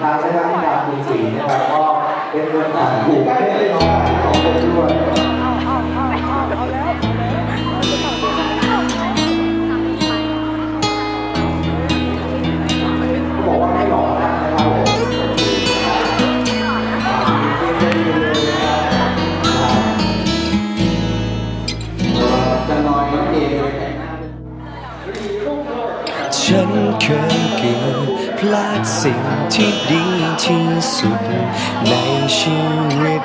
ครั้งนะครับที่มาคุณสีนะครับก็เป็นเงินผ่านผูกได้เลยน้องของคนด้วยบอกว่าไม่หล่อนะครับจะนอนก็เองเลยแต่ฉันเคย ลาดสิ่งที่ดีที่สุดในชีวิต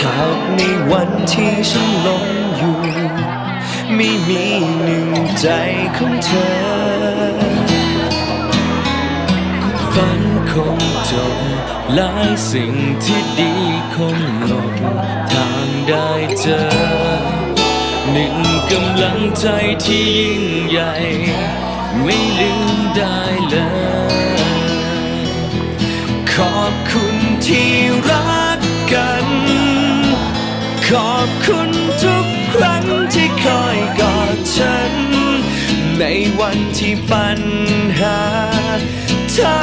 หากในวันที่ฉันหลงอยู่ ไม่มีหนึ่งใจของเธอ ฝันคงจบหลายสิ่งที่ดีคงหมดทางได้เจอ หนึ่งกำลังใจที่ยิ่งใหญ่ ไม่ลืมได้ เลย ขอบคุณที่รักกัน ขอบคุณทุกครั้งที่คอยกอดฉัน ในวันที่ปัญหาท้า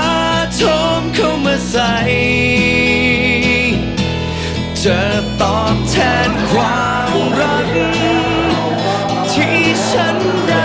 โถมเข้ามาใส่จะตอบแทนความรัก ที่ฉันได้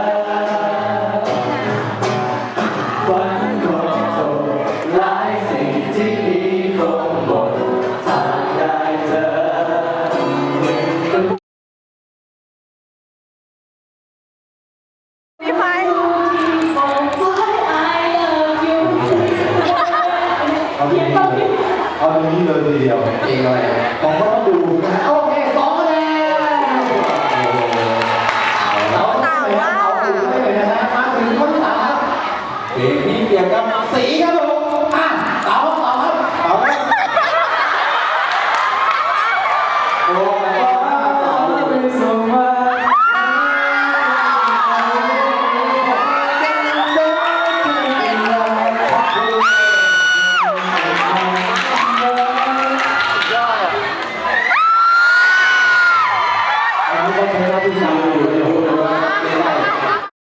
เอาตรงนี้เลยทีเดียวเองอะไรผมก็ต้องดูนะโอเคสองคะแนนเราต้องไปเอาดูได้เลยนะฮะมาถึงคนที่สามครับเพลงนี้เกี่ยวกับสีครับผมอะเต๋าเต๋าครับเต๋าครับโอ้แหม